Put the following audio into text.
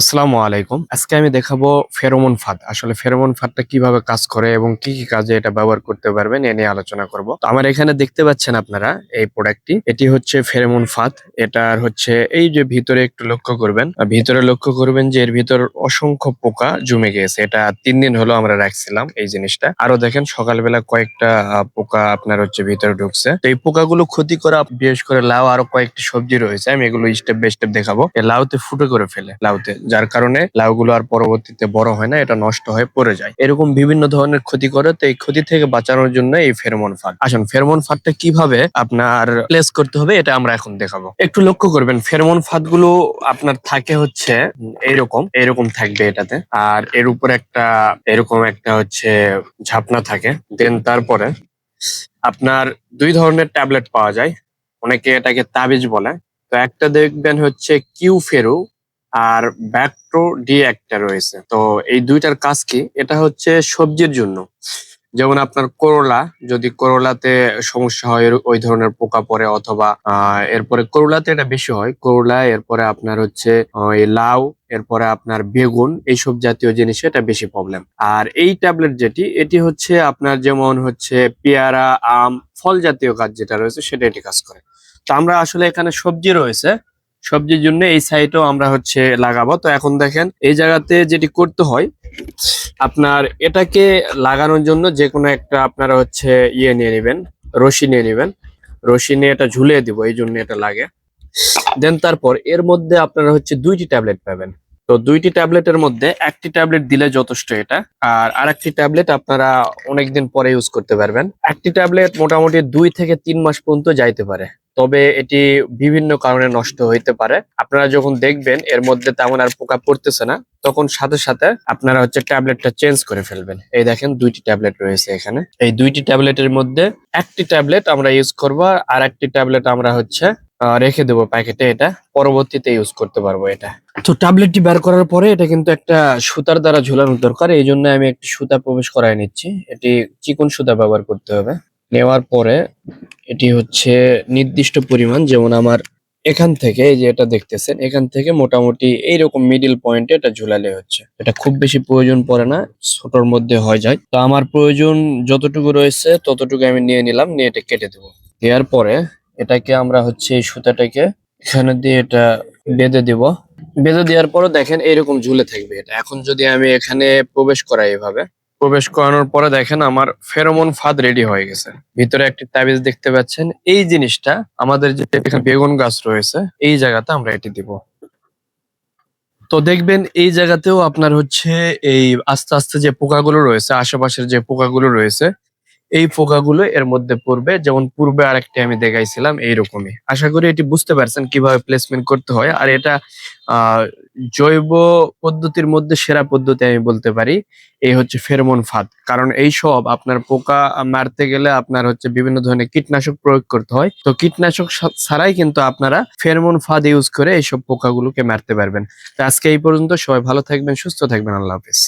আসসালামু আলাইকুম। আজকে আমি দেখাবো ফেরোমন ফাঁদ। আসলে ফেরোমন ফাঁদটা কীভাবে কাজ করে এবং কি কি কাজে এটা ব্যবহার করতে পারবেন এ নিয়ে আলোচনা করব। তো আমার এখানে দেখতে পাচ্ছেন আপনারা এই প্রোডাক্টটি। এটি হচ্ছে ফেরোমন ফাঁদ। এটার হচ্ছে এই যে ভিতরে একটু লক্ষ্য করবেন। ভিতরে লক্ষ্য করবেন যে এর ভিতর অসংখ্য পোকা জমে গিয়েছে। এটা তিন দিন হলো আমরা রাখছিলাম এই জিনিসটা। আরও দেখেন সকালবেলা কয়েকটা পোকা আপনার হচ্ছে ভিতরে ঢুকছে। তো এই পোকাগুলো ক্ষতি করা, বিশেষ করে লাউ আরও কয়েকটি সবজি রয়েছে। আমি এগুলো স্টেপ বাই স্টেপ দেখাবো। লাউতে ফুটে করে ফেলে, লাউতে। যার কারণে লাউগুলো আর পরবর্তীতে বড় হয় না এটা নষ্ট হয়ে পড়ে যায়। এরকম বিভিন্ন ধরনের ক্ষতি করে তো এই ক্ষতি থেকে বাঁচানোর জন্য এই ফেরমন ফাঁদ। আসুন ফেরোমন ফাঁদটা কীভাবে আপনার প্লেস করতে হবে এটা আমরা এখন দেখাবো। একটু লক্ষ্য করবেন ফেরোমন ফাঁদগুলো আপনার থাকে হচ্ছে উম, এইরকম এইরকম থাকবে এটাতে। আর এর উপরে একটা এরকম একটা হচ্ছে ঝাপনা থাকে। দেন তারপরে আপনার দুই ধরনের ট্যাবলেট পাওয়া যায়। অনেকে এটাকে তাবিজ বলে। তো একটা দেখবেন হচ্ছে কিউ ফেরু আর ব্যাকট্রো ডি একটা রয়েছে। তো এই দুইটার কাজ কি? এটা হচ্ছে সবজির জন্য। যেমন আপনার করলা, যদি করলাতে সমস্যা হয় ওই ধরনের পোকা পড়ে অথবা এরপরে করলাতে এটা বেশি হয়। করলা, এরপরে আপনার হচ্ছে লাউ, এরপরে আপনার বেগুন, এইসব জাতীয় জিনিসে এটা বেশি প্রবলেম আর এই ট্যাবলেট যেটি, এটি হচ্ছে আপনার যেমন হচ্ছে পেয়ারা, আম, ফল জাতীয় কাজ যেটা রয়েছে, সেটা এটি কাজ করে। তো আমরা আসলে এখানে সবজি রয়েছে সবজির জন্য এই সাইটও আমরা হচ্ছে লাগাবো। তো এখন দেখেন, এই জায়গাতে যেটি করতে হয়, আপনার এটাকে লাগানোর জন্য যে কোনো একটা আপনারা হচ্ছে ইয়ে নিয়ে নেবেন, রশি নিয়ে নেবেন। রশি নিয়ে এটা ঝুলিয়ে দিব, এই জন্য এটা লাগে। দেন তারপর এর মধ্যে আপনারা হচ্ছে দুইটি ট্যাবলেট পাবেন। তো দুইটি ট্যাবলেটের মধ্যে একটি ট্যাবলেট দিলে যথেষ্ট এটা, আর আরেকটি ট্যাবলেট আপনারা অনেকদিন পরে ইউজ করতে পারবেন। একটি ট্যাবলেট মোটামুটি দুই থেকে তিন মাস পর্যন্ত যাইতে পারে। তবে এটি বিভিন্ন কারণে নষ্ট হইতে পারে। আপনারা যখন দেখবেন এর মধ্যে তেমন আর পোকা পড়তেছে না, তখন সাথে সাথে আপনারা হচ্ছে ট্যাবলেটটা চেঞ্জ করে ফেলবেন। এই দেখেন দুইটি ট্যাবলেট রয়েছে এখানে। এই দুইটি ট্যাবলেটের মধ্যে একটি ট্যাবলেট আমরা ইউজ করব আর একটি ট্যাবলেট আমরা হচ্ছে রেখে দেবো প্যাকেটে এটা। পরবর্তীতে ইউজ করতে পারব এটা। তো ট্যাবলেটটি বের করার পরে এটা কিন্তু একটা সুতার দ্বারা ঝোলানো দরকার। এই জন্য আমি একটি সুতা প্রবেশ করাই নিচ্ছি। এটি চিকন সুতা ব্যবহার করতে হবে। নেওয়ার পরে এটি হচ্ছে নির্দিষ্ট পরিমাণ, যেমন আমার এখান থেকে এই যে এটা দেখতেছেন, এখান থেকে মোটামুটি এইরকম মিডিল পয়েন্টে এটা ঝুলালে হচ্ছে। এটা খুব বেশি প্রয়োজন পড়ে না, ছোটর মধ্যে হয়ে যায়। তো আমার প্রয়োজন যতটুকু রয়েছে, ততটুকু আমি নিয়ে নিলাম, নিয়ে এটা কেটে দেবো। দেওয়ার পরে এটাকে আমরা হচ্ছে এই সুতাটাকে এখানে দিয়ে এটা বেঁধে দিব। বেঁধে দেওয়ার পরে দেখেন এরকম ঝুলে থাকবে এটা। এখন যদি আমি এখানে প্রবেশ করাই এভাবে প্রবেশ করানোর পরে দেখেন আমার ফেরোমন ফাঁদ রেডি হয়ে গেছে। ভিতরে একটি তাবিজ দেখতে পাচ্ছেন। এই জিনিসটা আমাদের যে বেগুন গাছ রয়েছে, এই জায়গাতে আমরা এটি দিব। তো দেখবেন এই জায়গাতেও আপনার হচ্ছে এই আস্তে আস্তে যে পোকাগুলো রয়েছে, আশেপাশের যে পোকাগুলো রয়েছে এই পোকাগুলো এর মধ্যে পড়বে। যেমন পূর্বে আরেকটি আমি দেখাইছিলাম এইরকমই। আশা করি এটি বুঝতে পারছেন কীভাবে প্লেসমেন্ট করতে হয়। আর এটা জৈব পদ্ধতির মধ্যে সেরা পদ্ধতি আমি বলতে পারি। এই হচ্ছে ফেরমন ফাঁদ। কারণ এই সব আপনার পোকা মারতে গেলে আপনার হচ্ছে বিভিন্ন ধরনের কীটনাশক প্রয়োগ করতে হয়। তো কীটনাশক ছাড়াই কিন্তু আপনারা ফেরমন ফাঁদ ইউজ করে এইসব পোকাগুলোকে মারতে পারবেন। তো আজকে এই পর্যন্ত সবাই ভালো থাকবেন, সুস্থ থাকবেন। আল্লাহ হাফেজ।